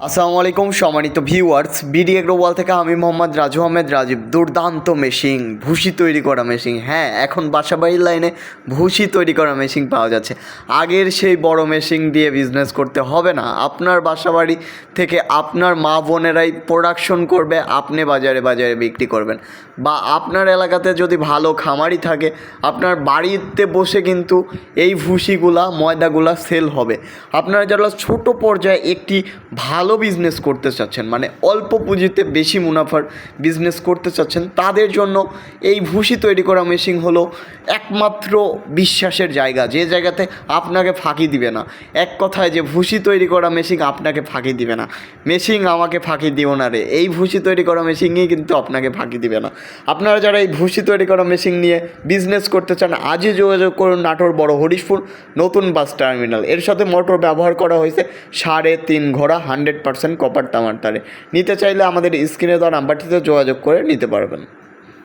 আসসালামু আলাইকুম, সম্মানিত ভিউয়ার্স বিডি এগ্রোওয়াল থেকে আমি মোহাম্মদ রাজু আহমেদ রাজীব। দুর্দান্ত মেশিন ভুসি তৈরি করা মেশিন হ্যাঁ এখন বাসাবাড়ির লাইনে ভুসি তৈরি করা মেশিন পাওয়া যাচ্ছে। আগের সেই বড় মেশিন দিয়ে বিজনেস করতে হবে না। আপনার বাসাবাড়ি থেকে আপনার মা বোনেরাই প্রোডাকশন করবে, আপনি বাজারে বাজারে বিক্রি করবেন। বা আপনার এলাকাতে যদি ভালো খামারি থাকে, আপনার বাড়িতে বসে কিন্তু এই ভুসিগুলা, ময়দাগুলা সেল হবে। আপনারা যারা ছোট পর্যায়ে একটি ভালো বিজনেস করতে চাচ্ছেন মানে অল্প পুঁজিতে বেশি মুনাফার বিজনেস করতে চাচ্ছেন, তাদের জন্য এই ভুসি তৈরি করা মেশিন হলো একমাত্র বিশ্বাসের জায়গা। যে জায়গাতে আপনাকে ফাঁকি দিবে না। এক কথায় যে ভুসি তৈরি করা মেশিন আপনাকে ফাঁকি দিবে না। মেশিন আমাকে ফাঁকি দিও না রে। এই ভুসি তৈরি করা মেশিনই কিন্তু আপনাকে ফাঁকি দিবে না। আপনারা যারা এই ভুসি তৈরি করা মেশিন নিয়ে বিজনেস করতে চান, আজই যোগাযোগ করুন নাটোর বড় হরিশপুর, নতুন বাস টার্মিনাল এর সাথে মোটর ব্যবহার করা হয়েছে সাড়ে তিন ঘোড়া হান্ড্রেড পার্সেন্ট কপার তামার তারে। নিতে চাইলে আমাদের স্ক্রিনে দেওয়া নাম্বারটিতে যোগাযোগ করে নিতে পারবেন।